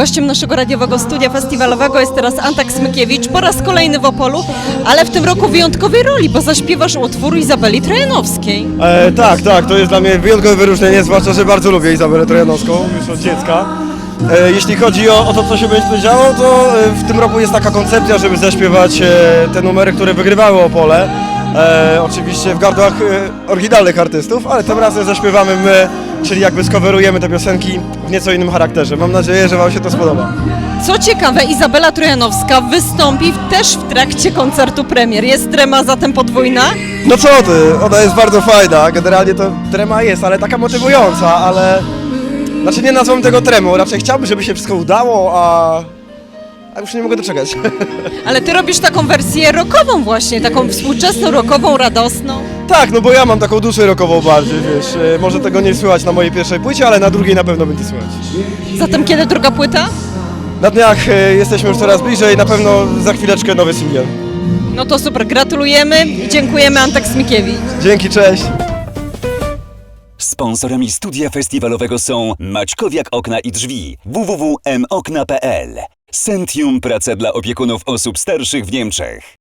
Gościem naszego radiowego studia festiwalowego jest teraz Antek Smykiewicz, po raz kolejny w Opolu, ale w tym roku w wyjątkowej roli, bo zaśpiewasz utwór Izabeli Trojanowskiej. E, tak, tak, to jest dla mnie wyjątkowe wyróżnienie, zwłaszcza, że bardzo lubię Izabelę Trojanowską już od dziecka. E, jeśli chodzi o, o to, co się będzie działo, to e, w tym roku jest taka koncepcja, żeby zaśpiewać e, te numery, które wygrywały Opole. E, oczywiście w gardłach e, oryginalnych artystów, ale tym razem zaśpiewamy my, czyli jakby skowerujemy te piosenki w nieco innym charakterze. Mam nadzieję, że Wam się to spodoba. Co ciekawe, Izabela Trojanowska wystąpi też w trakcie koncertu premier. Jest trema zatem podwójna? No co ty, ona jest bardzo fajna, generalnie to trema jest, ale taka motywująca, ale... Znaczy nie nazwą tego tremą, raczej chciałbym, żeby się wszystko udało, a... A już nie mogę doczekać. Ale ty robisz taką wersję rockową właśnie, taką współczesną, rockową, radosną. tak, no bo ja mam taką duszę rockową bardziej, wiesz, e, może tego nie słychać na mojej pierwszej płycie, ale na drugiej na pewno będzie słychać. Zatem kiedy druga płyta? Na dniach e, jesteśmy już coraz bliżej, na pewno za chwileczkę nowy singiel. No to super, gratulujemy i dziękujemy Antek Smikiewicz. Dzięki, cześć! Sponsorami studia festiwalowego są Maćkowiak Okna i Drzwi www.mokna.pl Sentium Praca dla opiekunów osób starszych w Niemczech